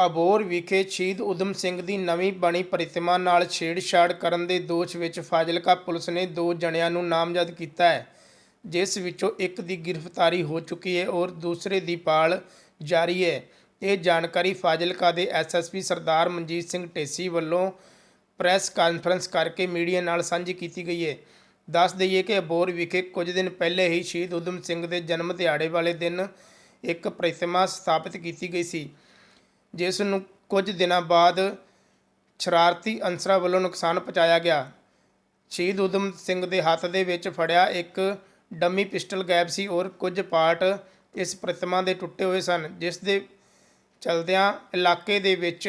ਅਬੋਰ ਵਿਖੇ ਸ਼ਹੀਦ ਉਦਮ ਸਿੰਘ ਦੀ ਨਵੀਂ ਬਣੀ ਪ੍ਰਤਿਮਾ ਨਾਲ ਛੇੜਛਾੜ ਕਰਨ ਦੇ ਦੋਸ਼ ਵਿੱਚ ਫਾਜ਼ਿਲਕਾ ਪੁਲਿਸ ਨੇ ਦੋ ਜਣਿਆਂ ਨੂੰ ਨਾਮਜ਼ਦ ਕੀਤਾ ਹੈ, ਜਿਸ ਵਿੱਚੋਂ ਇੱਕ ਦੀ ਗ੍ਰਿਫਤਾਰੀ ਹੋ ਚੁੱਕੀ ਹੈ ਔਰ ਦੂਸਰੇ ਦੀ ਪਾਲ ਜਾਰੀ ਹੈ। ਇਹ ਜਾਣਕਾਰੀ ਫਾਜ਼ਿਲਕਾ ਦੇ ਐਸਐਸਪੀ ਸਰਦਾਰ ਮਨਜੀਤ ਸਿੰਘ ਢੇਸੀ ਵੱਲੋਂ ਪ੍ਰੈਸ ਕਾਨਫਰੰਸ ਕਰਕੇ ਮੀਡੀਆ ਨਾਲ ਸਾਂਝੀ ਕੀਤੀ ਗਈ ਹੈ। ਦੱਸ ਦਈਏ ਕਿ ਅਬੋਰ ਵਿਖੇ ਕੁਝ ਦਿਨ ਪਹਿਲੇ ਹੀ ਸ਼ਹੀਦ ਉਦਮ ਸਿੰਘ ਦੇ ਜਨਮ ਦਿਹਾੜੇ ਵਾਲੇ ਦਿਨ ਇੱਕ ਪ੍ਰਤਿਮਾ ਸਥਾਪਿਤ ਕੀਤੀ ਗਈ ਸੀ। ਜਿਸ ਨੂੰ ਕੁਝ ਦਿਨਾਂ ਬਾਅਦ ਸ਼ਰਾਰਤੀ ਅਨਸਰਾਂ ਵੱਲੋਂ ਨੁਕਸਾਨ ਪਹੁੰਚਾਇਆ ਗਿਆ। ਸ਼ਹੀਦ ਉਦਮ ਸਿੰਘ ਦੇ ਹੱਥ ਦੇ ਵਿੱਚ ਫੜਿਆ ਇੱਕ ਡੰਮੀ ਪਿਸਟਲ ਗਾਇਬ ਸੀ ਔਰ ਕੁਝ ਪਾਰਟ ਇਸ ਪ੍ਰਤਿਮਾ ਦੇ ਟੁੱਟੇ ਹੋਏ ਸਨ, ਜਿਸ ਦੇ ਚਲਦਿਆਂ ਇਲਾਕੇ ਦੇ ਵਿੱਚ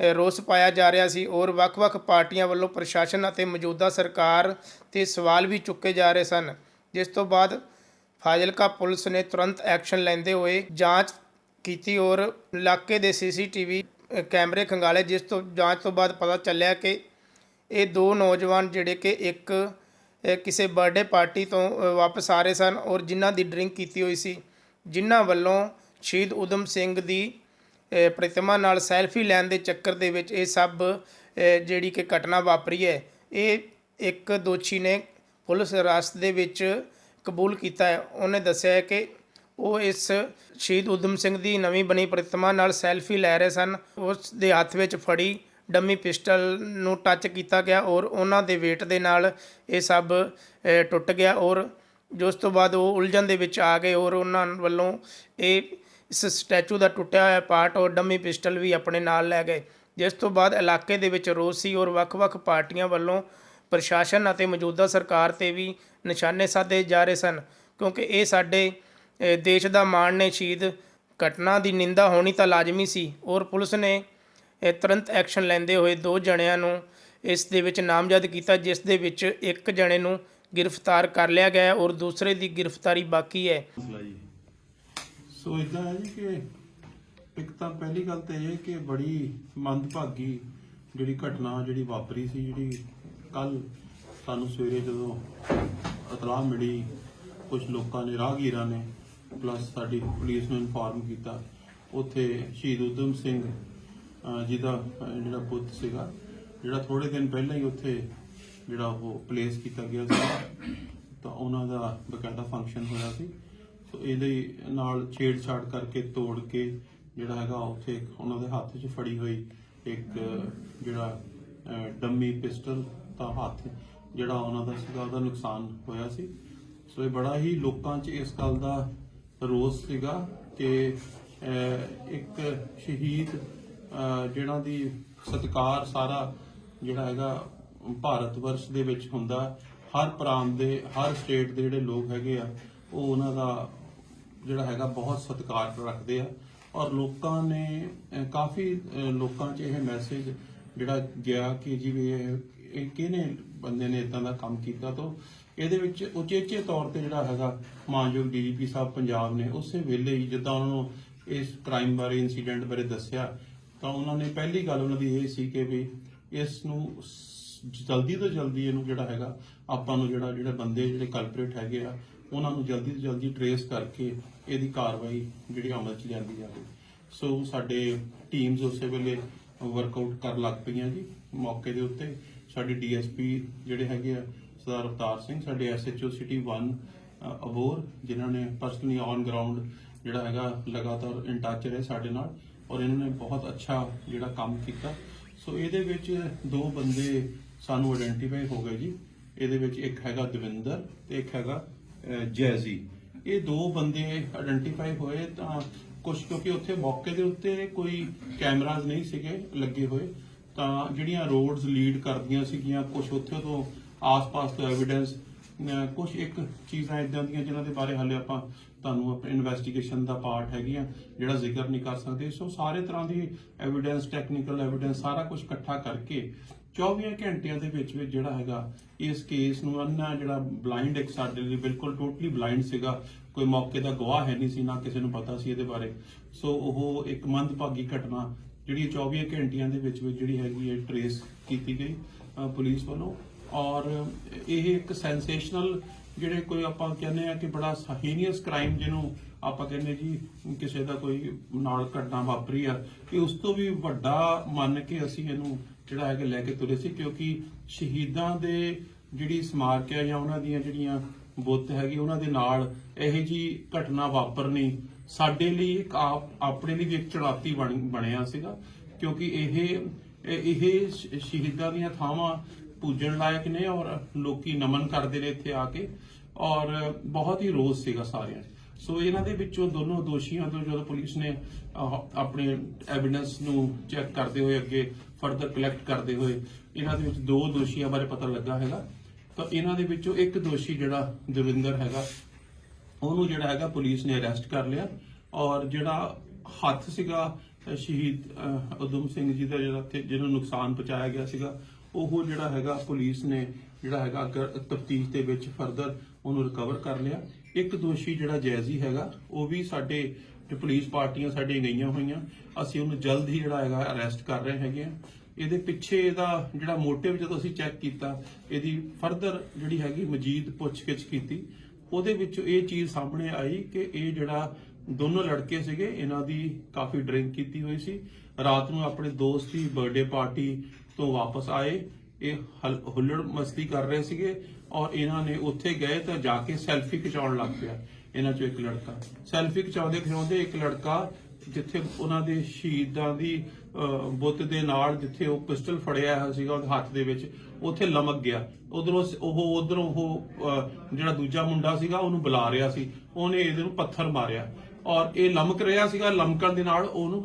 ਰੋਸ ਪਾਇਆ ਜਾ ਰਿਹਾ ਸੀ ਔਰ ਵੱਖ-ਵੱਖ ਪਾਰਟੀਆਂ ਵੱਲੋਂ ਪ੍ਰਸ਼ਾਸਨ ਅਤੇ ਮੌਜੂਦਾ ਸਰਕਾਰ ਤੇ ਸਵਾਲ ਵੀ ਚੁੱਕੇ ਜਾ ਰਹੇ ਸਨ। ਜਿਸ ਤੋਂ ਬਾਅਦ ਫਾਜ਼ਿਲਕਾ ਪੁਲਿਸ ਨੇ ਤੁਰੰਤ ਐਕਸ਼ਨ ਲੈਂਦੇ ਹੋਏ ਜਾਂਚ ਕੀਤੀ ਔਰ ਇਲਾਕੇ ਦੇ ਸੀਸੀਟੀਵੀ ਕੈਮਰੇ ਖੰਗਾਲੇ, ਜਿਸ ਤੋਂ ਜਾਂਚ ਤੋਂ ਬਾਅਦ ਪਤਾ ਚੱਲਿਆ ਕਿ ਇਹ ਦੋ ਨੌਜਵਾਨ ਜਿਹੜੇ ਕਿ ਇੱਕ ਕਿਸੇ ਬਰਥਡੇ ਪਾਰਟੀ ਤੋਂ ਵਾਪਸ ਆ ਰਹੇ ਸਨ ਔਰ ਜਿਨ੍ਹਾਂ ਦੀ ਡਰਿੰਕ ਕੀਤੀ ਹੋਈ ਸੀ, ਜਿਨ੍ਹਾਂ ਵੱਲੋਂ ਸ਼ਹੀਦ ਉਦਮ ਸਿੰਘ ਦੀ ਪ੍ਰਤਿਮਾ ਨਾਲ ਸੈਲਫੀ ਲੈਣ ਦੇ ਚੱਕਰ ਦੇ ਵਿੱਚ ਇਹ ਸਭ ਜਿਹੜੀ ਕਿ ਘਟਨਾ ਵਾਪਰੀ ਹੈ, ਇਹ ਇੱਕ ਦੋਸ਼ੀ ਨੇ ਪੁਲਿਸ ਹਿਰਾਸਤ ਦੇ ਵਿੱਚ ਕਬੂਲ ਕੀਤਾ ਹੈ। ਉਹਨੇ ਦੱਸਿਆ ਹੈ ਕਿ ਉਹ ਇਸ ਸ਼ਹੀਦ ਉਦਮ ਸਿੰਘ ਦੀ ਨਵੀਂ ਬਣੀ ਪ੍ਰਤਿਮਾ ਨਾਲ ਸੈਲਫੀ ਲੈ ਰਹੇ ਸਨ। ਉਸ ਦੇ ਹੱਥ ਵਿੱਚ ਫੜੀ ਡੰਮੀ ਪਿਸਟਲ ਨੂੰ ਟੱਚ ਕੀਤਾ ਗਿਆ ਔਰ ਉਹਨਾਂ ਦੇ weight ਦੇ ਨਾਲ ਇਹ ਸਭ ਟੁੱਟ ਗਿਆ ਔਰ ਜੋ ਉਸ ਤੋਂ ਬਾਅਦ ਉਹ ਉਲਝਣ ਦੇ ਵਿੱਚ ਆ ਗਏ ਔਰ ਉਹਨਾਂ ਵੱਲੋਂ ਇਹ ਇਸ ਸਟੈਚੂ ਦਾ ਟੁੱਟਿਆ ਹੋਇਆ ਪਾਰਟ ਔਰ ਡੰਮੀ ਪਿਸਟਲ ਵੀ ਆਪਣੇ ਨਾਲ ਲੈ ਗਏ। ਜਿਸ ਤੋਂ ਬਾਅਦ ਇਲਾਕੇ ਦੇ ਵਿੱਚ ਰੋਸ ਸੀ ਔਰ ਵੱਖ-ਵੱਖ ਪਾਰਟੀਆਂ ਵੱਲੋਂ ਪ੍ਰਸ਼ਾਸਨ ਅਤੇ ਮੌਜੂਦਾ ਸਰਕਾਰ ਤੇ ਵੀ ਨਿਸ਼ਾਨੇ ਸਾਧੇ ਜਾ ਰਹੇ ਸਨ, ਕਿਉਂਕਿ ਇਹ ਸਾਡੇ ਦੇਸ਼ ਦਾ ਮਾਣ ਨੇ ਸ਼ਹੀਦ ਘਟਨਾ ਦੀ ਨਿੰਦਾ ਹੋਣੀ ਤਾਂ ਲਾਜ਼ਮੀ ਸੀ। ਔਰ ਪੁਲਿਸ ਨੇ ਤੁਰੰਤ ਐਕਸ਼ਨ ਲੈਂਦੇ ਹੋਏ ਦੋ ਜਣਿਆਂ ਨੂੰ ਇਸ ਦੇ ਵਿੱਚ ਨਾਮਜ਼ਦ ਕੀਤਾ, ਜਿਸ ਦੇ ਵਿੱਚ ਇੱਕ ਜਣੇ ਨੂੰ ਗ੍ਰਿਫਤਾਰ ਕਰ ਲਿਆ ਗਿਆ ਔਰ ਦੂਸਰੇ ਦੀ ਗ੍ਰਿਫਤਾਰੀ ਬਾਕੀ ਹੈ। ਜੀ ਸੋ ਇਦਾਂ ਹੈ ਜੀ ਕਿ ਇੱਕ ਤਾਂ ਪਹਿਲੀ ਗੱਲ ਤੇ ਇਹ ਕਿ ਬੜੀ ਮੰਦਭਾਗੀ ਜਿਹੜੀ ਘਟਨਾ ਜਿਹੜੀ ਵਾਪਰੀ ਸੀ, ਜਿਹੜੀ ਕੱਲ ਸਾਨੂੰ ਸਵੇਰੇ ਜਦੋਂ ਇਤਲਾਹ ਮਿਲੀ ਕੁਝ ਲੋਕਾਂ ਨੇ, ਰਾਹਗੀਰਾਂ ਨੇ ਪਲੱਸ ਸਾਡੀ ਪੁਲਿਸ ਨੂੰ ਇਨਫੋਰਮ ਕੀਤਾ। ਉੱਥੇ ਸ਼ਹੀਦ ਉਦਮ ਸਿੰਘ, ਅਹ ਜਿਹਦਾ ਜਿਹੜਾ ਪੁੱਤ ਸੀਗਾ, ਜਿਹੜਾ ਥੋੜੇ ਦਿਨ ਪਹਿਲਾਂ ਹੀ ਉੱਥੇ ਜਿਹੜਾ ਉਹ ਪਲੇਸ ਕੀਤਾ ਗਿਆ ਸੀ। ਤਾਂ ਉਹਨਾਂ ਦਾ ਬਕਾਇਦਾ ਫੰਕਸ਼ਨ ਹੋਇਆ ਸੀ। ਸੋ ਇਹਦੇ ਨਾਲ ਛੇੜਛਾੜ ਕਰਕੇ ਤੋੜ ਕੇ ਜਿਹੜਾ ਹੈਗਾ ਉੱਥੇ ਉਹਨਾਂ ਦੇ ਹੱਥ 'ਚ ਫੜੀ ਹੋਈ ਇੱਕ, ਜਿਹੜਾ ਡੰਮੀ ਪਿਸਟਲ ਦਾ ਹੱਥ ਜਿਹੜਾ ਉਹਨਾਂ ਦਾ ਸੀਗਾ ਉਹਦਾ ਨੁਕਸਾਨ ਹੋਇਆ ਸੀ। ਸੋ ਇਹ ਬੜਾ ਹੀ ਲੋਕਾਂ 'ਚ ਇਸ ਗੱਲ ਦਾ ਰੋਸ ਸੀਗਾ ਕਿ ਇੱਕ ਸ਼ਹੀਦ ਅਹ, ਜਿਹੜਾ ਦੀ ਸਤਿਕਾਰ ਸਾਰਾ ਜਿਹੜਾ ਹੈਗਾ ਭਾਰਤ ਵਰਸ਼ ਦੇ ਵਿੱਚ ਹੁੰਦਾ ਹਰ ਪ੍ਰਾਂਤ ਦੇ ਹਰ ਸਟੇਟ ਦੇ ਜਿਹੜੇ ਲੋਕ ਹੈਗੇ ਆ ਉਹ ਉਹਨਾਂ ਦਾ ਜਿਹੜਾ ਹੈਗਾ ਬਹੁਤ ਸਤਿਕਾਰ ਰੱਖਦੇ ਆ। ਔਰ ਲੋਕਾਂ ਨੇ ਕਾਫੀ ਲੋਕਾਂ 'ਚ ਇਹ ਮੈਸੇਜ ਜਿਹੜਾ ਗਿਆ ਕਿ ਜਿਵੇਂ ਇਹ ਇਹ ਕਿਹਨੇ ਬੰਦੇ ਨੇ ਇਦਾਂ ਦਾ ਕੰਮ ਕੀਤਾ ਤਾਂ? ਇਹਦੇ ਵਿੱਚ ਉਚੇਚੇ ਤੌਰ ਤੇ ਜਿਹੜਾ ਹੈਗਾ ਮਾਨਯੋਗ ਡੀਜੀਪੀ ਸਾਹਿਬ ਪੰਜਾਬ ਨੇ ਉਸੇ ਵੇਲੇ ਹੀ ਜਿੱਦਾਂ ਉਹਨਾਂ ਨੂੰ ਇਸ ਕ੍ਰਾਈਮ ਬਾਰੇ ਇਨਸੀਡੈਂਟ ਬਾਰੇ ਦੱਸਿਆ, ਤਾਂ ਉਹਨਾਂ ਨੇ ਪਹਿਲੀ ਗੱਲ ਉਹਨਾਂ ਦੀ ਇਹ ਸੀ ਕਿ ਵੀ ਇਸ ਨੂੰ ਜਲਦੀ ਤੋਂ ਜਲਦੀ ਇਹਨੂੰ ਜਿਹੜਾ ਹੈਗਾ, ਆਪਾਂ ਨੂੰ ਜਿਹੜਾ, ਜਿਹੜੇ ਬੰਦੇ ਜਿਹੜੇ ਕਲਪਰੇਟ ਹੈਗੇ ਆ, ਉਹਨਾਂ ਨੂੰ ਜਲਦੀ ਤੋਂ ਜਲਦੀ ਟਰੇਸ ਕਰਕੇ ਇਹਦੀ ਕਾਰਵਾਈ ਜਿਹੜੀ ਅਮਲ 'ਚ ਲਿਆਂਦੀ ਜਾਵੇ। ਸੋ ਸਾਡੇ ਟੀਮਸ ਉਸੇ ਵੇਲੇ ਵਰਕਆਊਟ ਕਰਨ ਲੱਗ ਪਈਆਂ ਜੀ ਮੌਕੇ ਦੇ ਉੱਤੇ। ਸਾਡੇ ਡੀਐਸਪੀ ਜਿਹੜੇ ਹੈਗੇ ਆ, ਸਰਦਾਰ ਅਵਤਾਰ ਸਿੰਘ, ਸਾਡੇ ਐਸਐਚਓ ਸਿਟੀ 1 ਅਬੋਰ, ਜਿਨ੍ਹਾਂ ਨੇ ਪਰਸਨਲੀ ਔਨ ਗਰਾਊਂਡ ਜਿਹੜਾ ਹੈਗਾ, ਲਗਾਤਾਰ ਇਨ ਟੱਚ ਰਹੇ ਸਾਡੇ ਨਾਲ ਔਰ ਇਹਨਾਂ ਨੇ ਬਹੁਤ ਅੱਛਾ ਜਿਹੜਾ ਕੰਮ ਕੀਤਾ। ਸੋ ਇਹਦੇ ਵਿੱਚ ਦੋ ਬੰਦੇ ਸਾਨੂੰ ਆਇਡੈਂਟੀਫਾਈ ਹੋ ਗਏ ਜੀ। ਇਹਦੇ ਵਿੱਚ ਇੱਕ ਹੈਗਾ ਦਵਿੰਦਰ ਤੇ ਇੱਕ ਹੈਗਾ ਜੈਜ਼ੀ। ਇਹ ਦੋ ਬੰਦੇ ਆਇਡੈਂਟੀਫਾਈ ਹੋਏ ਤਾਂ ਕੁਝ ਕਿਉਂਕਿ ਉੱਥੇ ਮੌਕੇ ਦੇ ਉੱਤੇ ਕੋਈ ਕੈਮਰਾਜ਼ ਨਹੀਂ ਸੀਗੇ ਲੱਗੇ ਹੋਏ। ਤਾਂ ਜਿਹੜੀਆਂ ਰੋਡਸ ਲੀਡ ਕਰਦੀਆਂ ਸੀਗੀਆਂ ਕੁਝ ਉੱਥੇ ਤੋਂ ਆਸ-ਪਾਸ ਤੋਂ ਐਵੀਡੈਂਸ ਕੁਝ ਇੱਕ ਚੀਜ਼ਾਂ ਇਦਾਂ ਦੀਆਂ ਜਿਨ੍ਹਾਂ ਦੇ ਬਾਰੇ ਹਾਲੇ ਆਪਾਂ ਤੁਹਾਨੂੰ ਆਪਣੇ ਇਨਵੈਸਟੀਗੇਸ਼ਨ ਦਾ ਪਾਰਟ ਹੈਗੀਆਂ ਜਿਹੜਾ ਜ਼ਿਕਰ ਨਹੀਂ ਕਰ ਸਕਦੇ। ਸੋ ਸਾਰੇ ਤਰ੍ਹਾਂ ਦੀ ਐਵੀਡੈਂਸ ਟੈਕਨੀਕਲ ਐਵੀਡੈਂਸ ਸਾਰਾ ਕੁਝ ਇਕੱਠਾ ਕਰਕੇ 24 ਘੰਟਿਆਂ ਦੇ ਵਿੱਚ ਵਿੱਚ ਜਿਹੜਾ ਹੈਗਾ, ਇਸ ਕੇਸ ਨੂੰ ਅੰਨਾ ਜਿਹੜਾ ਬਲਾਈਂਡ ਇੱਕ ਸਾਡੇ ਲਈ ਬਿਲਕੁਲ ਟੋਟਲੀ ਬਲਾਈਂਡ ਸੀਗਾ। ਕੋਈ ਮੌਕੇ ਦਾ ਗਵਾਹ ਹੈ ਨਹੀਂ ਸੀ, ਨਾ ਕਿਸੇ ਨੂੰ ਪਤਾ ਸੀ ਇਹਦੇ ਬਾਰੇ। ਸੋ ਉਹ ਇੱਕ ਮੰਦਭਾਗੀ ਘਟਨਾ ਜਿਹੜੀ 24 ਘੰਟਿਆਂ ਦੇ ਵਿੱਚ ਵਿੱਚ ਜਿਹੜੀ ਹੈਗੀ ਹੈ ਟਰੇਸ ਕੀਤੀ ਗਈ ਪੁਲਿਸ ਵੱਲੋਂ। ਔਰ ਇਹ ਇੱਕ ਸੈਂਸੇਸ਼ਨਲ ਜਿਹੜੇ ਕੋਈ ਆਪਾਂ ਕਹਿੰਦੇ ਆ ਕਿ ਬੜਾ ਹੀਨੀਅਸ ਕ੍ਰਾਈਮ ਜਿਹਨੂੰ ਆਪਾਂ ਕਹਿੰਦੇ ਜੀ, ਕਿਸੇ ਦਾ ਕੋਈ ਨਾਲ ਘਟਨਾ ਵਾਪਰੀ ਆ ਕਿ ਉਸ ਤੋਂ ਵੀ ਵੱਡਾ ਮੰਨ ਕੇ ਅਸੀਂ ਇਹਨੂੰ ਜਿਹੜਾ ਹੈਗਾ ਲੈ ਕੇ ਤੁਰੇ ਸੀ, ਕਿਉਂਕਿ ਸ਼ਹੀਦਾਂ ਦੇ ਜਿਹੜੀ ਸਮਾਰਕ ਹੈ ਜਾਂ ਉਹਨਾਂ ਦੀਆਂ ਜਿਹੜੀਆਂ ਬੁੱਤ ਹੈਗੀ, ਉਹਨਾਂ ਦੇ ਨਾਲ ਇਹੋ ਜੀ ਘਟਨਾ ਵਾਪਰਨੀ ਸਾਡੇ ਲਈ ਇੱਕ ਆਪਣੇ ਲਈ ਇੱਕ ਚੁਣੌਤੀ ਬਣਿਆ ਸੀਗਾ, ਕਿਉਂਕਿ ਇਹ ਇਹ ਸ਼ਹੀਦਾਂ ਦੀਆਂ ਥਾਵਾਂ ਪੂਜਣ ਲਾਇਕ ਨੇ ਔਰ ਲੋਕੀ ਨਮਨ ਕਰਦੇ ਨੇ ਇੱਥੇ ਆ ਕੇ, ਔਰ ਬਹੁਤ ਹੀ ਰੋਸ ਸੀਗਾ ਸਾਰਿਆਂ ਸੋ ਇਹਨਾਂ ਦੇ ਵਿੱਚੋਂ ਦੋਨੋਂ ਦੋਸ਼ੀਆਂ ਤੋਂ ਜਦੋਂ ਪੁਲਿਸ ਨੇ ਆਪਣੇ ਐਵੀਡੈਂਸ ਨੂੰ ਚੈੱਕ ਕਰਦੇ ਹੋਏ, ਅੱਗੇ ਫਰਦਰ ਕਲੈਕਟ ਕਰਦੇ ਹੋਏ, ਇਹਨਾਂ ਦੇ ਵਿੱਚ ਦੋ ਦੋਸ਼ੀਆਂ ਬਾਰੇ ਪਤਾ ਲੱਗਾ ਹੈਗਾ। ਤਾਂ ਇਹਨਾਂ ਦੇ ਵਿੱਚੋਂ ਇੱਕ ਦੋਸ਼ੀ ਜਿਹੜਾ ਦਵਿੰਦਰ ਹੈਗਾ ਉਹਨੂੰ ਜਿਹੜਾ ਹੈਗਾ ਪੁਲਿਸ ਨੇ ਅਰੈਸਟ ਕਰ ਲਿਆ ਔਰ ਜਿਹੜਾ ਹੱਥ ਸੀਗਾ ਸ਼ਹੀਦ ਅਹ, ਉਦਮ ਸਿੰਘ ਜੀ ਦਾ ਜਿਹੜਾ ਜਿਹਨੂੰ ਨੁਕਸਾਨ ਪਹੁੰਚਾਇਆ ਗਿਆ ਸੀਗਾ ਉਹ ਜਿਹੜਾ ਹੈਗਾ ਪੁਲਿਸ ਨੇ ਜਿਹੜਾ ਹੈਗਾ ਤਫਤੀਸ਼ ਦੇ ਵਿੱਚ ਫਰਦਰ ਉਹਨੂੰ ਰਿਕਵਰ ਕਰ ਲਿਆ। ਇੱਕ ਦੋਸ਼ੀ ਜਿਹੜਾ ਜੈਜ਼ੀ ਹੈਗਾ ਉਹ ਵੀ ਸਾਡੇ ਪੁਲਿਸ ਪਾਰਟੀਆਂ ਸਾਡੀਆਂ ਗਈਆਂ ਹੋਈਆਂ ਅਸੀਂ ਉਹਨੂੰ ਜਲਦ ਹੀ ਜਿਹੜਾ ਹੈਗਾ ਅਰੈਸਟ ਕਰ ਰਹੇ ਹੈਗੇ ਆ ਇਹਦੇ ਪਿੱਛੇ ਇਹਦਾ ਜਿਹੜਾ ਮੋਟਿਵ ਜਦੋਂ ਅਸੀਂ ਚੈੱਕ ਕੀਤਾ, ਇਹਦੀ ਫਰਦਰ ਜਿਹੜੀ ਹੈਗੀ ਮਜੀਦ ਪੁੱਛਗਿੱਛ ਕੀਤੀ, ਉਹਦੇ ਵਿੱਚ ਇਹ ਚੀਜ਼ ਸਾਹਮਣੇ ਆਈ ਕਿ ਇਹ ਜਿਹੜਾ ਦੋਨੋਂ ਲੜਕੇ ਸੀਗੇ, ਇਹਨਾਂ ਦੀ ਕਾਫੀ ਡਰਿੰਕ ਕੀਤੀ ਹੋਈ ਸੀ। ਰਾਤ ਨੂੰ ਆਪਣੇ ਦੋਸਤ ਦੀ ਬਰਥਡੇ ਪਾਰਟੀ ਤੋਂ ਵਾਪਸ ਆਏ, ਇਹ ਹਲ- ਹੁੱਲੜ ਮਸਤੀ ਕਰ ਰਹੇ ਸੀਗੇ ਔਰ ਇਹਨਾਂ ਨੇ ਉੱਥੇ ਗਏ ਤਾਂ ਜਾ ਕੇ ਸੈਲਫੀ ਖਿਚਾਉਣ ਲੱਗ ਪਿਆ, ਇਹਨਾਂ ਚੋਂ ਇੱਕ ਲੜਕਾ। ਸੈਲਫੀ ਖਿਚਾਉਂਦੇ ਖਿਚਾਉਂਦੇ ਇੱਕ ਲੜਕਾ ਜਿੱਥੇ ਉਹਨਾਂ ਦੇ ਸ਼ਹੀਦਾਂ ਦੀ ਬੁੱਤ ਦੇ ਨਾਲ ਜਿੱਥੇ ਉਹ ਪਿਸਟਲ ਫੜਿਆ ਹੋਇਆ ਸੀਗਾ ਉਹਦੇ ਹੱਥ ਦੇ ਵਿੱਚ, ਉੱਥੇ ਲਮਕ ਗਿਆ। ਉਧਰੋਂ ਉਹ ਉਧਰੋਂ ਉਹ ਜਿਹੜਾ ਦੂਜਾ ਮੁੰਡਾ ਸੀਗਾ ਉਹਨੂੰ ਬੁਲਾ ਰਿਹਾ ਸੀ। ਉਹਨੇ ਇਹਦੇ ਨੂੰ ਪੱਥਰ ਮਾਰਿਆ ਔਰ ਇਹ ਲਮਕ ਰਿਹਾ ਸੀਗਾ, ਲਮਕਣ ਦੇ ਨਾਲ ਉਹਨੂੰ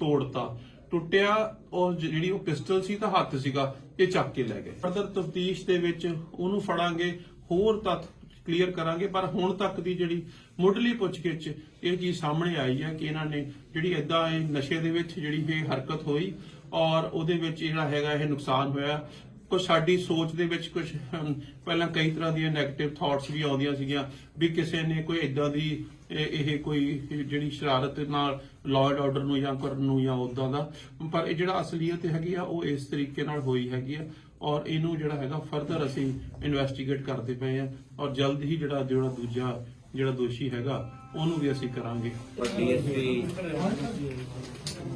ਤੋੜਤਾ। ਟੁੱਟਿਆ ਔਰ ਜਿਹੜੀ ਉਹ ਪਿਸਟਲ ਸੀ ਤਾਂ ਹੱਥ ਸੀਗਾ, ਇਹ ਚੱਕ ਕੇ ਲੈ ਗਏ। ਫਰਦਰ ਤਫਤੀਸ਼ ਦੇ ਵਿੱਚ ਉਹਨੂੰ ਫੜਾਂਗੇ, ਹੋਰ ਤੱਥ ਕਲੀਅਰ ਕਰਾਂਗੇ, ਪਰ ਹੁਣ ਤੱਕ ਦੀ ਜਿਹੜੀ ਮੁੱਢਲੀ ਪੁੱਛਗਿੱਛ ਇਹ ਚੀਜ਼ ਸਾਹਮਣੇ ਆਈ ਹੈ ਕਿ ਇਹਨਾਂ ਨੇ ਜਿਹੜੀ ਇਦਾਂ ਇਹ ਨਸ਼ੇ ਦੇ ਵਿੱਚ ਜਿਹੜੀ ਇਹ ਹਰਕਤ ਹੋਈ ਔਰ ਉਹਦੇ ਵਿੱਚ ਜਿਹੜਾ ਹੈਗਾ ਇਹ ਨੁਕਸਾਨ ਹੋਇਆ। ਕੁਝ ਸਾਡੀ ਸੋਚ ਦੇ ਵਿੱਚ ਕੁਝ ਪਹਿਲਾਂ ਕਈ ਤਰ੍ਹਾਂ ਦੀਆਂ 네ਗੇਟਿਵ ਥਾਟਸ ਵੀ ਆਉਂਦੀਆਂ ਸੀਗੀਆਂ ਵੀ ਕਿਸੇ ਨੇ ਕੋਈ ਇਦਾਂ ਦੀ ਇਹ ਇਹ ਕੋਈ ਜਿਹੜੀ ਸ਼ਰਾਰਤ ਨਾਲ ਲਾਅ ਐਂਡ ਆਰਡਰ ਨੂੰ ਜਾਂ ਕਰਨ ਨੂੰ ਜਾਂ ਉਦਾਂ ਦਾ। ਪਰ ਇਹ ਜਿਹੜਾ ਅਸਲੀਅਤ ਹੈਗੀ ਆ, ਉਹ ਇਸ ਤਰੀਕੇ ਨਾਲ ਹੋਈ ਹੈਗੀ ਆ ਔਰ ਇਹਨੂੰ ਜਿਹੜਾ ਹੈਗਾ ਫਰਦਰ ਅਸੀਂ ਇਨਵੈਸਟੀਗੇਟ ਕਰਦੇ ਪਏ ਆ ਔਰ ਜਲਦ ਹੀ ਜਿਹੜਾ ਜਿਹੜਾ ਦੂਜਾ ਜਿਹੜਾ ਦੋਸ਼ੀ ਹੈਗਾ, ਉਹਨੂੰ ਵੀ ਅਸੀਂ ਕਰਾਂਗੇ। ਡੀਐਸਪੀ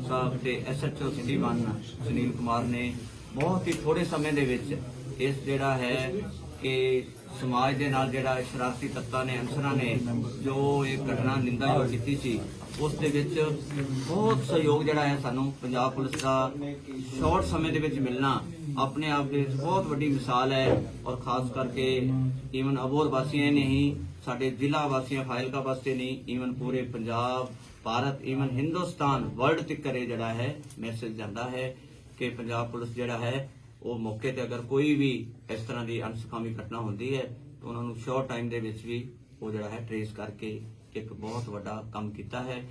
ਸਾਹਿਬ ਤੇ ਐਸਐਚਓ ਸਿਟੀ 1 ਸੁਨੀਲ ਕੁਮਾਰ ਨੇ ਬਹੁਤ ਹੀ ਥੋੜੇ ਸਮੇਂ ਦੇ ਵਿੱਚ ਇਸ ਜਿਹੜਾ ਹੈ ਕਿ ਸਮਾਜ ਦੇ ਨਾਲ ਜਿਹੜਾ ਸ਼ਰਾਰਤੀ ਤੱਤਾਂ ਨੇ ਅਨਸਰਾਂ ਨੇ ਜੋ ਇਹ ਘਟਨਾ ਨਿੰਦਾਯੋਗ ਕੀਤੀ ਸੀ, ਉਸ ਦੇ ਵਿੱਚ ਬਹੁਤ ਸਹਿਯੋਗ ਜਿਹੜਾ ਹੈ ਸਾਨੂੰ ਪੰਜਾਬ ਪੁਲਿਸ ਦਾ ਸ਼ਾਰਟ ਸਮੇਂ ਦੇ ਵਿੱਚ ਮਿਲਣਾ, ਆਪਣੇ ਆਪ ਦੇ ਬਹੁਤ ਵੱਡੀ ਮਿਸਾਲ ਹੈ ਔਰ ਖਾਸ ਕਰਕੇ ਈਵਨ ਅਬੋਰ ਵਾਸੀਆਂ ਨੇ ਹੀ ਸਾਡੇ ਜ਼ਿਲ੍ਹਾ ਵਾਸੀਆਂ ਫਾਇਲਕਾ ਵਾਸਤੇ ਨਹੀਂ ਈਵਨ ਪੂਰੇ ਪੰਜਾਬ, ਭਾਰਤ ਈਵਨ ਹਿੰਦੁਸਤਾਨ ਵਰਲਡ ਤੱਕ ਇਹ ਜਿਹੜਾ ਹੈ ਮੈਸੇਜ ਜਾਂਦਾ ਹੈ ਕਿ ਪੰਜਾਬ ਪੁਲਿਸ ਜਿਹੜਾ ਹੈ ਉਹ ਮੌਕੇ ਤੇ ਅਗਰ ਕੋਈ ਵੀ ਇਸ ਤਰ੍ਹਾਂ ਦੀ ਅਨਸੁਖਾਵੀ ਘਟਨਾ ਹੁੰਦੀ ਹੈ, ਤਾਂ ਉਹਨਾਂ ਨੂੰ ਸ਼ੋਰਟ ਟਾਈਮ ਦੇ ਵਿੱਚ ਵੀ ਉਹ ਜਿਹੜਾ ਹੈ ਟ੍ਰੇਸ ਕਰਕੇ ਇੱਕ ਬਹੁਤ ਵੱਡਾ ਕੰਮ ਕੀਤਾ ਹੈ।